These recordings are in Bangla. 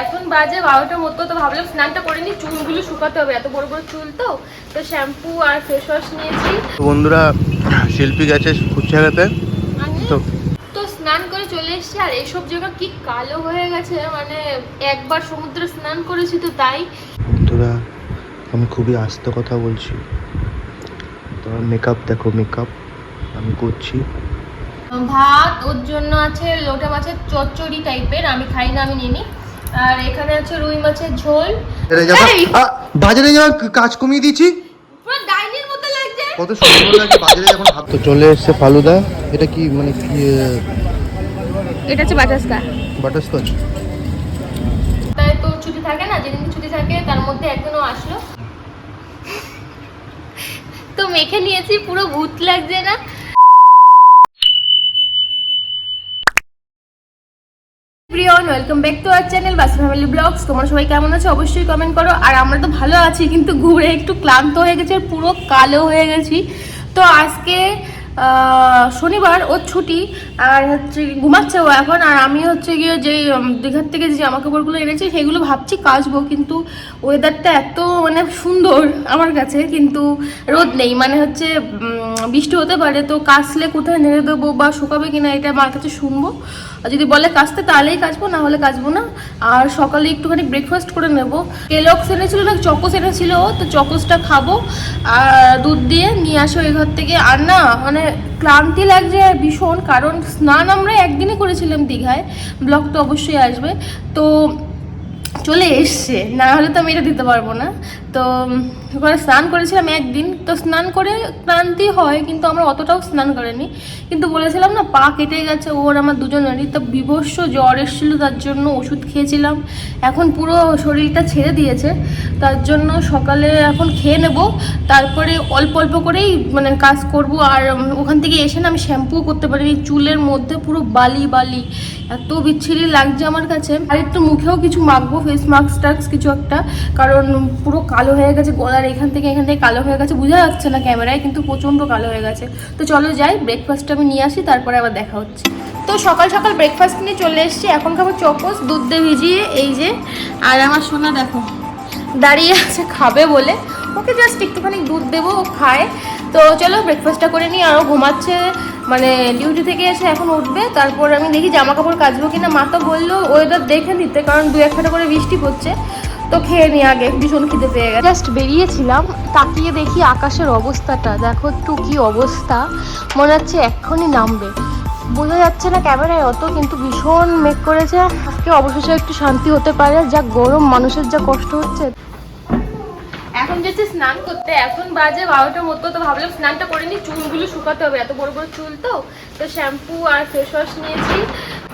এখন বাজে বারোটার মতো তো ভাবলাম স্নানটা করে নি চুলগুলো শুকাতে হবে এত বড় বড় চুল তো। তো শ্যাম্পু আর ফেস ওয়াশ নিয়েছি। বন্ধুরা শিল্পী গেছে ফুচকাতে তো তো স্নান করে চলে এসেছি আর এসব জায়গা কি কালো হয়ে গেছে মানে একবার সমুদ্রে স্নান করেছি তো তাই। বন্ধুরা আমি খুবই আস্তে কথা বলছি। তোমার মেকআপ দেখো মেকআপ আমি করছি। ভাত ওর জন্য আছে লোটা মাছের চচ্চড়ি টাইপের আমি খাই না আমি নিয়ে নিই আর এখানে আছে রুই মাছের ঝোল। বাজারে যাওয়ার কাজ কমিয়ে দিয়েছি। পুরো ডাইনির মতো লাগছে। কত সুন্দর লাগে বাজারে যখন ভাব তো চলে এসছে ফালুদা। এটা কি মানে কি এটা হচ্ছে বাটাসকা বাটারস্কচ? তাই তো ছুটি থাকে না যেদিন ছুটি থাকে তার মধ্যে একদিনও আসলো। তো মেখে নিয়েছি পুরো ভূত লাগছে না। Welcome back to our channel বাসি ফ্যামিলি ব্লগস তোমরা সবাই কেমন আছো? অবশ্যই কমেন্ট করো। আর আমরা তো ভালো আছি, কিন্তু ঘুরে একটু ক্লান্ত হয়ে গেছে আর পুরো কালো হয়ে গেছি। তো আজকে শনিবার, ওর ছুটি, আর হচ্ছে ঘুমাচ্ছে ও এখন। আর আমি হচ্ছে গিয়ে যে দীঘার থেকে যে জামা কাপড়গুলো এনেছি, সেগুলো ভাবছি কাচবো, কিন্তু ওয়েদারটা এত মানে সুন্দর আমার কাছে, কিন্তু রোদ নেই। মানে হচ্ছে বৃষ্টি হতে পারে, তো কাচলে কোথায় নেড়ে দেবো বা শুকাবে কিনা এটা আমার কাছে শুনব। আর যদি বলে কাচতে তাহলেই কাচবো না হলে কাচবো না। আর সকালে একটুখানি ব্রেকফাস্ট করে নেব। কেলক্স এনেছিল না চকোস এনেছিল তো চকোসটা খাব। আর দুধ দিয়ে নিয়ে আসো এই ঘর থেকে। আর না মানে ক্লান্তি লাগছে ভীষণ, কারণ স্নান আমরা একদিনই করেছিলাম দীঘায়। ব্লগ তো অবশ্যই আসবে। তো চলে এসছে, না হলে তো আমি এটা দিতে পারব না। তো ওখানে স্নান করেছিলাম একদিন। তো স্নান করে ক্লান্তি হয়, কিন্তু আমরা অতটাও স্নান করিনি। কিন্তু বলেছিলাম না, পা কেটে গেছে ওর আমার দুজনেরই তো বিভৎস জ্বর এসেছিল, তার জন্য ওষুধ খেয়েছিলাম। এখন পুরো শরীরটা ছেড়ে দিয়েছে। তার জন্য সকালে এখন খেয়ে নেব। তারপরে অল্প অল্প করেই মানে কাজ করব। আর ওখান থেকে এসে না আমি শ্যাম্পুও করতে পারিনি। চুলের মধ্যে পুরো বালি বালি। এত বিচ্ছিরি লাগছে আমার কাছে। আর একটু মুখেও কিছু মাখবো ফেস মাস্ক টাক্স কিছু একটা। কারণ পুরো কালো হয়ে গেছে, গলার এখান থেকে এখান থেকে কালো হয়ে গেছে, বোঝা যাচ্ছে না ক্যামেরায়, কিন্তু প্রচণ্ড কালো হয়ে গেছে। তো চলো যাই ব্রেকফাস্টটা আমি নিয়ে আসি, তারপরে আবার দেখা হচ্ছে। তো সকাল সকাল ব্রেকফাস্ট নিয়ে চলে এসেছি, এখন খাব চকোস, দুধ দিয়ে ভিজিয়ে, এই যে, আর আমার সোনা দেখো, দাঁড়িয়ে আছে, খাবে বলে। ওকে জাস্ট একটুখানি দুধ দেবো, ও খায়। তো চলো ব্রেকফাস্টটা করে নিই আরও ঘুমাচ্ছে মানে ডিউটি থেকে এসে এখন উঠবে। তারপর আমি দেখি জামা কাপড় কাচবো কিনা, মা তো বলল ওয়েদার দেখে নিতে, কারণ দু একটা করে বৃষ্টি পড়ছে। তো খেয়ে নি আগে ভীষণ খিদে পেয়ে গেছে। জাস্ট বেরিয়েছিলাম তাকিয়ে দেখি আকাশের অবস্থাটা। দেখো একটু কি অবস্থা। মনে হচ্ছে এক্ষুনি নামবে। বোঝা যাচ্ছে না ক্যামেরায় অত কিন্তু ভীষণ মেঘ করেছে। আজকে অবশেষে একটু শান্তি হতে পারে। যা গরম মানুষের যা কষ্ট হচ্ছে। এখন যাচ্ছে স্নান করতে। এখন বাজে বারোটার মতো তো ভাবলাম স্নানটা করে নি। চুলগুলো শুকাতে হবে। এত বড় বড় চুল তো। তো শ্যাম্পু আর ফেস ওয়াশ নিয়েছি।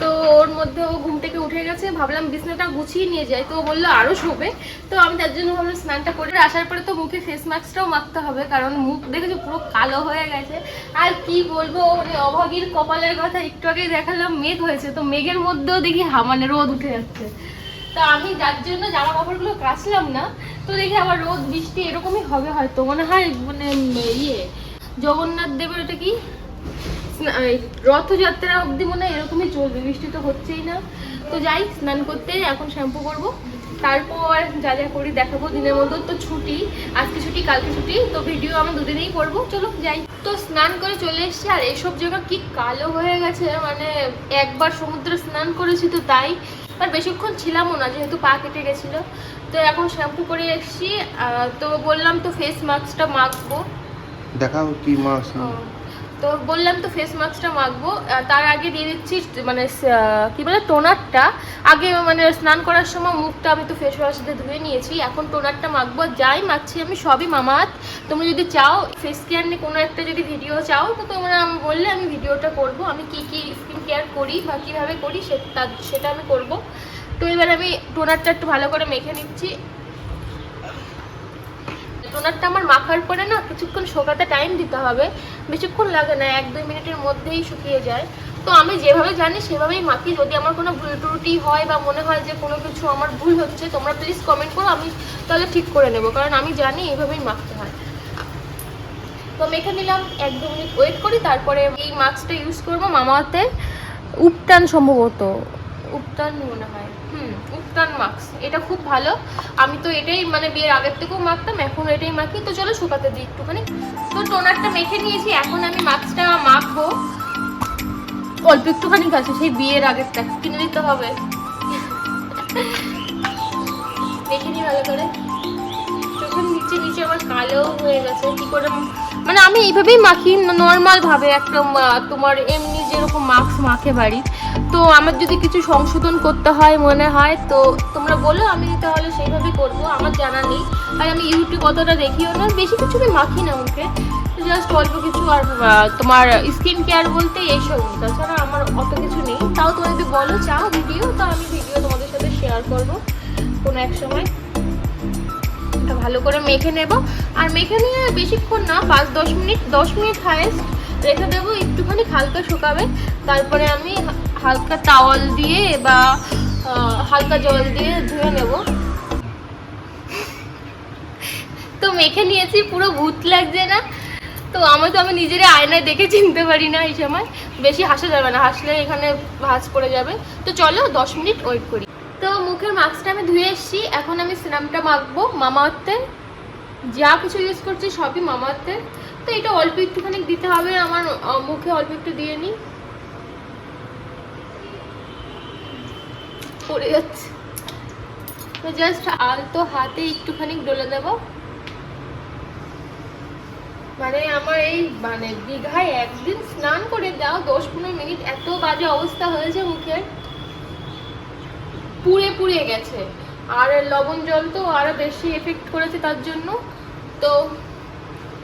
তো ওর মধ্যে ও ঘুম থেকে উঠে গেছে, ভাবলাম বিছনাটা গুছিয়ে নিয়ে যাই। তো বলল আরও শোবে। তো আমি তার জন্য ভাবলাম স্নানটা করে আসার পরে তো মুখে ফেস মাস্কটাও মাখতে হবে, কারণ মুখ দেখেছ পুরো কালো হয়ে গেছে। আর কি বলব মানে অভাগীর কপালের কথা একটু আগেই দেখালাম, মেঘ হয়েছে। তো মেঘের মধ্যেও দেখি মানে রোদ উঠে যাচ্ছে। তা আমি যার জন্য জামা কাপড়গুলো কাচলাম না, তো দেখি আবার রোদ, বৃষ্টি এরকমই হবে হয়তো। মনে হয় মানে ইয়ে জগন্নাথ দেবের ওটা কি? রথযাত্রা অবধি মনে হয় এরকমই চলবে বৃষ্টি তো হচ্ছেই না। তো যাই স্নান করতে এখন শ্যাম্পু করব। তারপর যা যা করি দেখাবো দিনের মধ্যে তো ছুটি আজকে ছুটি কালকে ছুটি তো ভিডিও আমি দুদিনেই করব। চলো যাই। তো স্নান করে চলে এসেছি আর এসব জায়গা কি কালো হয়ে গেছে মানে একবার সমুদ্রে স্নান করেছি তো তাই। আর বেশিক্ষণ ছিলামও না যেহেতু পা কেটে গেছিল। তো এখন শ্যাম্পু করে এসেছি তো বললাম তো ফেস মাস্কটা মাখবো। দেখাও কি ও, তো বললাম তো ফেস মাস্কটা মাখবো তার আগে দিয়ে দিচ্ছি মানে কি বলে টোনারটা আগে মানে স্নান করার সময় মুখটা আমি তো ফেস ওয়াশ দিয়ে ধুয়ে নিয়েছি, এখন টোনারটা মাখবো যাই মাখছি আমি সবই মামাত তুমি যদি চাও ফেস কেয়ার নিয়ে কোনো একটা যদি ভিডিও চাও, তো তোমরা আমি বললে আমি ভিডিওটা করব। আমি কি কি স্কিন কেয়ার করি বা কীভাবে করি সেটা সেটা আমি করব। তো এবার আমি টোনারটা একটু ভালো করে মেখে নিচ্ছি। টোনারটা আমার মাখার পরে না কিছুক্ষণ শোকাতে টাইম দিতে হবে। বেশিক্ষণ লাগে না, এক দুই মিনিটের মধ্যেই শুকিয়ে যায়। তো আমি যেভাবে জানি সেভাবেই মাখি। যদি আমার কোনো ভুল ত্রুটি হয় বা মনে হয় যে কোনো কিছু আমার ভুল হচ্ছে, তোমরা প্লিজ কমেন্ট করো, আমি তাহলে ঠিক করে নেব। কারণ আমি জানি এইভাবেই মাখতে হয়। তো মেখে নিলাম, এক দু মিনিট ওয়েট করি, তারপরে এই মাস্কটা ইউজ করব মামাতে। উপটান সম্ভবত। উপটান মনে হয়। হুম উপটান মাস্ক এটা খুব ভালো। আমি তো এটাই মানে বিয়ের আগের থেকেও মাখতাম, এখন এটাই মাখি। তো চলো শুকাতে দিই একটুখানি। তো টোনারটা মেখে নিয়েছি, এখন আমি মাস্কটা মাখবো। অল্প একটুখানি আছে সেই বিয়ের আগেরটা কিনে দিতে হবে। দেখে নি ভালো করে। নিচে নিচে আমার হয়ে গেছে। কি করে মানে আমি এইভাবেই মাখি নর্মাল ভাবে একটা তোমার এমনি যেরকম মাস্ক মাখে বাড়ি তো আমার যদি কিছু সংশোধন করতে হয় মনে হয়, তো তোমরা বলো, আমি তাহলে সেইভাবে করব, আমার জানা নেই। আর আমি ইউটিউব অতটা দেখিও না, বেশি কিছু আমি মাখি না মুখে জাস্ট অল্প কিছু আর তোমার স্কিন কেয়ার বলতে এইসব তাছাড়া আমার অত কিছু নেই। তাও তোমরা যদি বলো, চাও ভিডিও তো আমি ভিডিও তোমাদের সাথে শেয়ার করব কোনো এক সময়। ভালো করে মেখে নেব। আর মেখে নিয়ে বেশিক্ষণ না, পাঁচ দশ মিনিট দশ মিনিট হায়েস্ট রেখে দেবো, একটুখানি হালকা শুকাবে। তারপরে আমি হালকা টাওয়াল দিয়ে বা হালকা জল দিয়ে ধুয়ে নেব। তো মেখে নিয়েছি, পুরো ভূত লাগছে না। তো আমার তো, আমি নিজেরই আয়নায় দেখে চিনতে পারি না এই সময়। বেশি হাসা যাবে না, হাসলে এখানে ভাজ পড়ে যাবে। তো চলো, দশ মিনিট ওয়েট করি। তো মুখের মাস্কটা আমি ধুয়ে এসেছি, এখন আমি সিরামটা মাখবো মামা আর্থের যা কিছু ইউজ করছি সবই মামা আর্থের তো এটা অল্প একটুখানি দিতে হবে, আমার মুখে অল্প একটু দিয়ে নিই। পড়ে যাচ্ছে। তো জাস্ট আলতো হাতে একটুখানি ডলে দেবো। মানে আমার এই মানে দীঘায় একদিন স্নান করে দাও দশ পনেরো মিনিট, এত বাজে অবস্থা হয়েছে মুখের পুড়ে পুড়ে গেছে। আর লবণ জল তো আরও বেশি এফেক্ট করেছে তার জন্য। তো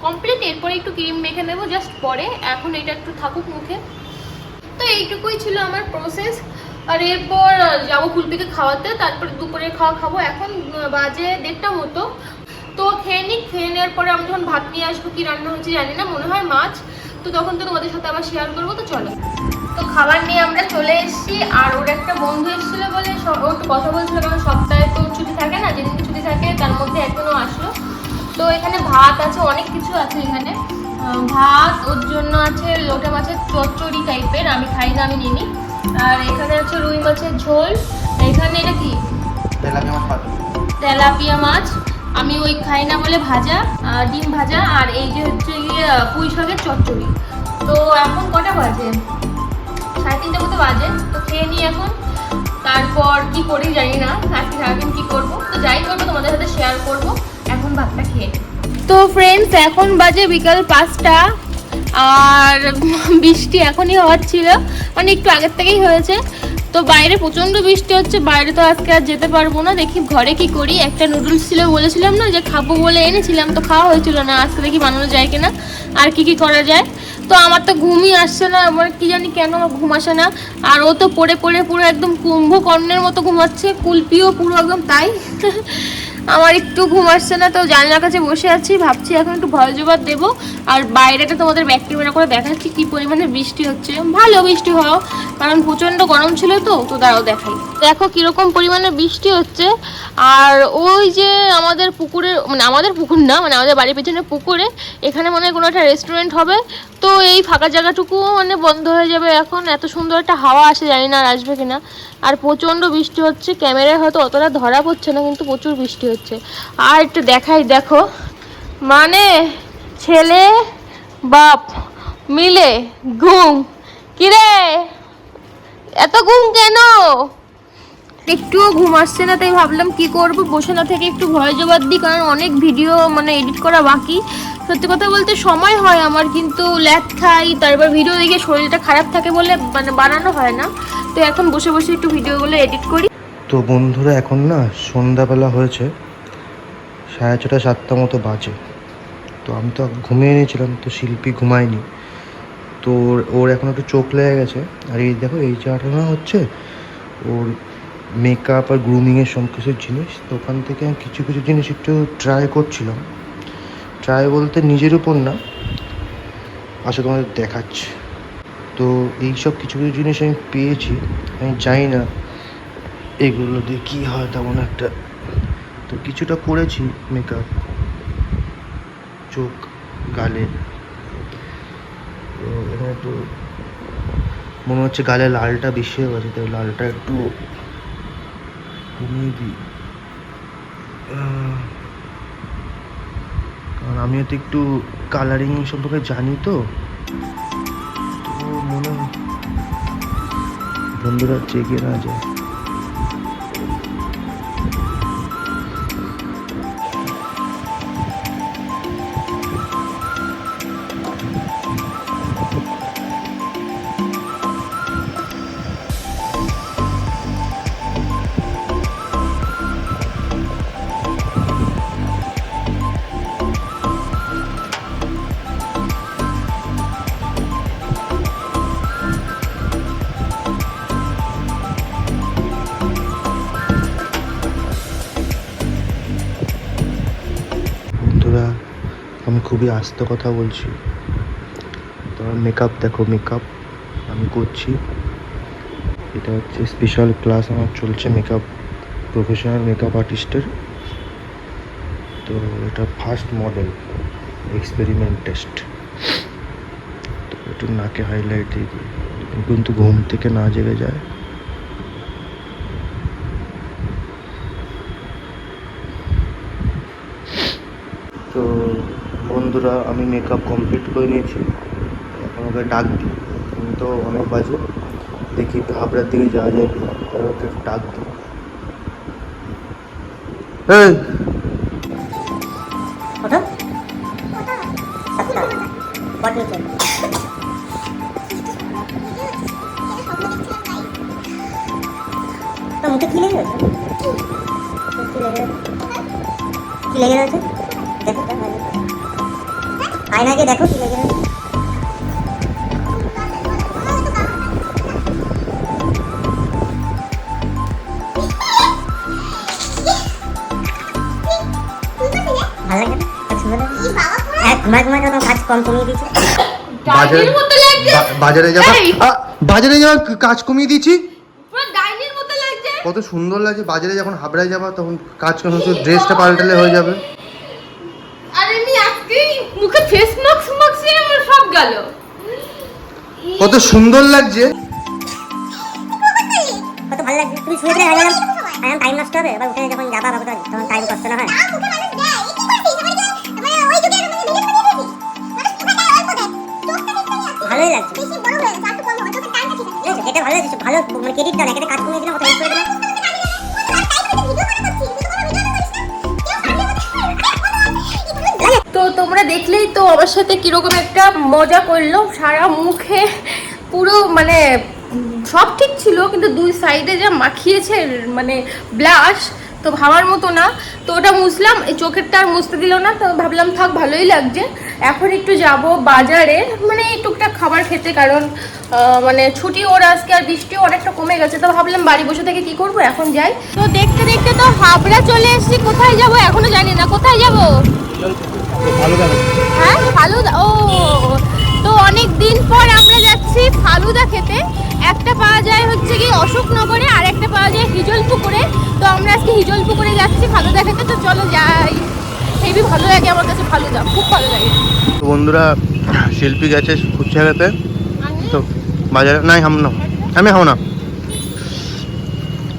কমপ্লিট এরপরে একটু ক্রিম মেখে নেব জাস্ট পরে। এখন এটা একটু থাকুক মুখে। তো এইটুকুই ছিল আমার প্রসেস আর এরপর যাব কুলপিকে খাওয়াতে, তারপরে দুপুরে খাওয়া খাব। এখন বাজে দেড়টা মতো। তো খেয়ে নিই খেয়ে নেওয়ার পরে আমি যখন ভাত নিয়ে আসব, কি রান্না হচ্ছে জানি না, মনে হয় মাছ। তো তখন তো তোমাদের সাথে আবার শেয়ার করব, তো চলো। তো খাবার নিয়ে আমরা চলে এসেছি। আর ওর একটা বন্ধু এসেছিল বলে স- ও একটু কথা বলছিল কারণ সপ্তাহে তো ছুটি থাকে না যেদিন ছুটি থাকে, তার মধ্যে এখনও আসলো। তো এখানে ভাত আছে অনেক কিছু আছে এখানে। ভাত ওর জন্য আছে লোটে মাছের চচ্চড়ি টাইপের আমি খাই না আমি নিই আর এখানে আছে রুই মাছের ঝোল এখানে এটা কি? তেলাপিয়া মাছ আমি ওই খাই না বলে ভাজা ডিম ভাজা আর এই যে হচ্ছে গিয়ে পুঁই শাকের চচ্চড়ি। তো এখন কটা বাজে? সাড়ে তিনটে মতো বাজে তো খেয়ে নিই এখন। তারপর কি করি জানি না আজকে সারাদিন কি করব? তো যাই করব তোমাদের সাথে শেয়ার করব। ভাতটা খেয়ে তো ফ্রেন্ডস এখন বাজে বিকাল পাঁচটা, আর বৃষ্টি এখনই হচ্ছিল মানে একটু আগের থেকেই হয়েছে। তো বাইরে প্রচণ্ড বৃষ্টি হচ্ছে, বাইরে তো আজকে আর যেতে পারব না। দেখি ঘরে কি করি, একটা নুডলস ছিল বলেছিলাম না যে খাব বলে এনেছিলাম, তো খাওয়া হয়েছিল না। আজকে দেখি বানানো যায় কিনা, আর কি কি করা যায়। তো আমার তো ঘুমই আসছে না, আমার কি জানি কেন আমার ঘুম আসে না। আর ও তো পড়ে পড়ে পুরো একদম কুম্ভকর্ণের মতো ঘুমাচ্ছে, কুলপিও পুরো একদম তাই। আমার একটু ঘুম আসছে না, তো জানলার কাছে বসে আছি, ভাবছি এখন একটু ভয় জবাব দেবো। আর বাইরেটা তোমাদের ব্যাক করে দেখাচ্ছি, কি পরিমাণে বৃষ্টি হচ্ছে। ভালো বৃষ্টি হওয়া কারণ প্রচণ্ড গরম ছিল তো তো দাঁড়াও দেখাই। দেখো কীরকম পরিমাণে বৃষ্টি হচ্ছে, আর ওই যে আমাদের পুকুরে মানে আমাদের পুকুর না মানে আমাদের বাড়ির পেছনে পুকুরে, এখানে মনে হয় কোনো একটা রেস্টুরেন্ট হবে। তো এই ফাঁকা জায়গাটুকু মানে বন্ধ হয়ে যাবে এখন, এত সুন্দর একটা হাওয়া আসে, জানি না আর আসবে কিনা। আর প্রচণ্ড বৃষ্টি হচ্ছে, ক্যামেরায় হয়তো অতটা ধরা পড়ছে না, কিন্তু প্রচুর বৃষ্টি হচ্ছে। আর একটু দেখাই, দেখো। মানে ছেলে, বাপ মিলে ঘুম কিরে? এত ঘুম কেন? একটুও ঘুম আসছে না, তাই ভাবলাম কি করব? বসে না থেকে একটু ভয় জবাব দিই, কারণ অনেক ভিডিও মানে এডিট করা বাকি। সত্যি কথা বলতে সময় হয় আমার, কিন্তু ল্যাদ খাই, তারপর ভিডিও দেখে শরীরটা খারাপ থাকে বলে মানে বানানো হয় না। তো এখন বসে বসে একটু ভিডিওগুলো এডিট করি। তো বন্ধুরা, এখন না সন্ধ্যাবেলা হয়েছে। সাড়ে ছটা, সাতটা মতো বাজে। তো আমি তো ঘুমিয়ে নিয়েছিলাম, তো শিল্পী ঘুমায়নি। তো ওর- এখন একটু চোখ লেগে গেছে। আর এই দেখো, এই জায়গাটা হচ্ছে, ওর মেকআপ আর গ্রুমিংয়ের সব কিছু জিনিস, তো ওখান থেকে আমি কিছু কিছু জিনিস একটু ট্রাই করছিলাম। ট্রাই বলতে নিজের উপর না আচ্ছা তোমাদের দেখাচ্ছি। তো এইসব কিছু কিছু জিনিস আমি পেয়েছি, আমি জানি না, এগুলো দিয়ে কী হয় তেমন একটা। তো কিছুটা করেছি মেকআপ চোখ, গালে। তো এখানে একটু মনে হচ্ছে গালে লালটা বেশি হয়ে গেছে তাই লালটা একটু কমিয়ে দিই। কারণ আমিও তো একটু কালারিং সম্পর্কে জানি তো। মনে বন্ধুরা চেকে না যায়। খুবই আস্তে কথা বলছি। তোমার মেকআপ দেখো মেকআপ আমি করছি। এটা হচ্ছে স্পেশাল ক্লাস আমার চলছে মেকআপ প্রফেশনাল মেকআপ আর্টিস্টের তো এটা ফার্স্ট মডেল এক্সপেরিমেন্ট টেস্ট তো একটু নাকে হাইলাইট দিয়ে দিই। কিন্তু ঘুম থেকে না জেগে যায় তো বন্ধুরা আমি মেকআপ কমপ্লিট করে নিয়েছি। এখন ওকে ডাক দিই। আমি তো অনেক বাজে। দেখি একটু হাবড়ার দিকে যাওয়া যায় কি না। তাহলে ওকে একটু ডাক দিই। এই! ওঠো। সাতটা কট নিচে তো মুখে কি লেগে রয়েছে কি লেগে রয়েছে কি লেগে রয়েছে দেখো তো ভালো করে। আয়না গিয়ে দেখো কি লেগে? হ্যাঁ বাজারে যাবা? বাজারে যাওয়ার কাজ কমিয়ে দিয়েছি? কত সুন্দর লাগছে। বাজারে যখন হাবড়ায় যাবা তখন কাজ কমে ড্রেসটা পাল্টালে হয়ে যাবে আর আমি আজকে মুখে ফেস মাস্ক মাস্ক আমার সব গেল কত সুন্দর লাগছে। কত ভালো লাগছে। তুমি শুয়ে টাইম নষ্ট হবে? এবার উঠে যখন যাবা বাবা তখন টাইম কষ্ট না হয়? ভালোই লাগছে। এটা ভালো লাগছে ভালো মানে ক্রেডিট দাও না কাজ কমিয়ে দিলাম কত করে দিলাম তো তোমরা দেখলেই তো আমার সাথে কীরকম একটা মজা করল সারা মুখে। পুরো মানে সব ঠিক ছিল কিন্তু দুই সাইডে যা মাখিয়েছে মানে ব্লাশ তো ভাবার মতো না। তো ওটা মুছলাম এই চোখেরটা আর মুছতে দিল না তো ভাবলাম থাক ভালোই লাগছে। এখন একটু যাব বাজারে মানে এই টুকটাক খাবার খেতে কারণ মানে ছুটি ওর আজকে আর বৃষ্টিও অনেকটা কমে গেছে তো ভাবলাম বাড়ি বসে থেকে কি করব এখন যাই। তো দেখতে দেখতে তো হাবড়া চলে এসেছি কোথায় যাব এখনও জানি না কোথায় যাব? ভালো হ্যাঁ ফালুদা ও তো অনেক দিন পর আমরা যাচ্ছি ফালুদা খেতে। একটা পাওয়া যায় হচ্ছে কি অশোকনগরে, আর একটা পাওয়া যায় হিজল পুকুরে তো আমরা আজকে হিজল পুকুরে যাচ্ছি ফালুদা খেতে, তো চলো যাই। হেবি ভালো লাগে আমার কাছে ফালুদা, খুব ভালো লাগে। বন্ধুরা, শিল্পী গেছে ফুচকা খেতে তো বাজারে নাই, হাম না। আমি হাও না।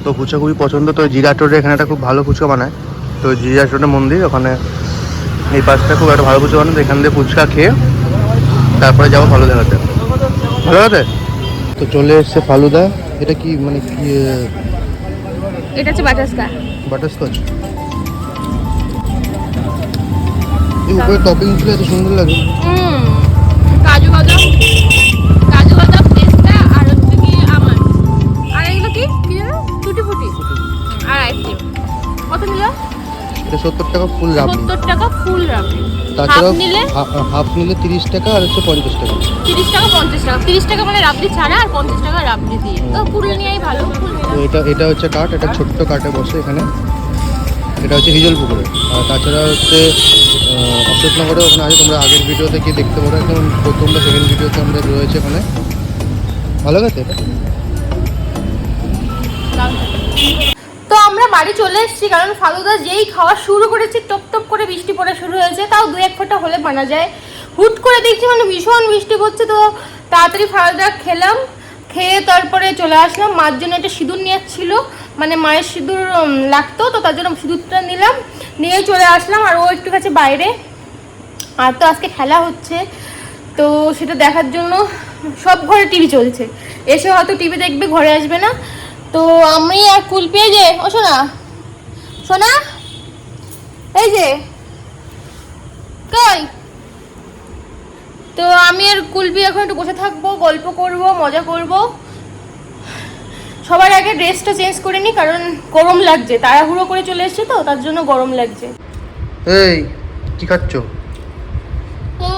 তো ফুচকা খুবই পছন্দ, তো জিরাট রোডে এখানে একটা খুব ভালো ফুচকা বানায়। তো জিরাট রোডে মন্দির, ওখানে এই পাশটা খুব একটা ভালো ফুচকা বানায়, তো এখান থেকে ফুচকা খেয়ে তারপরে যাব ফালুদাতে ফালুদাতে তো চলে এসছে ফালুদা। এটা কি মানে কি এটা হচ্ছে বাটারস্কচ। বাটারস্কচ? এই উপরে টপিংগুলো এত সুন্দর লাগে। হুম কাজু বাদাম। কাজু বাদাম এটা সত্তর টাকা ফুল রাবড়ি। সত্তর টাকা ফুল হাফ নিলে? হাফ নিলে তিরিশ টাকা আর হচ্ছে পঞ্চাশ টাকা। তিরিশ টাকা পঞ্চাশ টাকা। তিরিশ টাকা মানে রাবড়ি ছাড়া আর পঞ্চাশ টাকা রাবড়ি দিয়ে। তো ফুল নিয়েই ভালো ফুল তো এটা এটা হচ্ছে কাঠ এটা ছোট্ট কাঠে বসে এখানে। এটা হচ্ছে হিজল পুকুরে। আর তাছাড়া হচ্ছে অশোকনগরে ওখানে আছে তোমরা আগের ভিডিওতে গিয়ে দেখতে পারো। একদম প্রথম বা সেকেন্ড ভিডিওতে আমরা রয়েছে ওখানে ভালো গেছে এটা? তো বাড়ি চলে এসেছি, কারণ ফালুদা যেই খাওয়া শুরু করেছি, টপ টপ করে বৃষ্টি পড়া শুরু হয়েছে, তাও দু এক ফোঁটা হলে বানা যায়। হুট করে দেখছি মানে ভীষণ বৃষ্টি পড়ছে, তো তাড়াতাড়ি ফালুদা খেলাম, খেয়ে তারপরে চলে আসলাম। মার জন্য একটা সিঁদুর নিয়ে ছিল মানে মায়ের সিঁদুর লাগতো, তো তার জন্য সিঁদুরটা নিলাম, নিয়ে চলে আসলাম, আর ও একটু কাছে বাইরে। আর তো আজকে খেলা হচ্ছে, তো সেটা দেখার জন্য সব ঘরে টিভি চলছে। এসে হয়তো টিভি দেখবে, ঘরে আসবে না। তো আমি আর কুল পেয়ে যে ও শোনা শোনা এই যে। কই? তো আমি আর কুলপি এখন একটু বসে থাকব গল্প করব মজা করব। সবার আগে ড্রেসটা চেঞ্জ করে নিই কারণ গরম লাগছে। তাড়াহুড়ো করে চলে এসেছে তো তার জন্য গরম লাগছে। এই কি খাচ্ছ? তো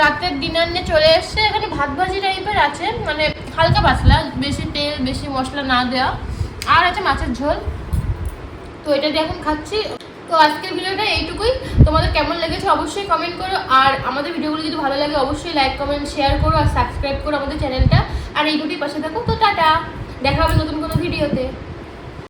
রাতের ডিনার নিয়ে চলে এসছে এখানে ভাত ভাজি টাইপের আছে মানে হালকা পাতলা, বেশি তেল, বেশি মশলা না দেওয়া আর আছে মাছের ঝোল। তো এটা দিয়ে এখন খাচ্ছি। তো আজকের ভিডিওটা এইটুকুই। তোমাদের কেমন লেগেছে অবশ্যই কমেন্ট করো। আর আমাদের ভিডিওগুলো যদি ভালো লাগে, অবশ্যই লাইক কমেন্ট শেয়ার করো আর সাবস্ক্রাইব করো আমাদের চ্যানেলটা আর এই দুটি পাশে থাকো। তো টাটা। দেখা হবে নতুন কোনো ভিডিওতে।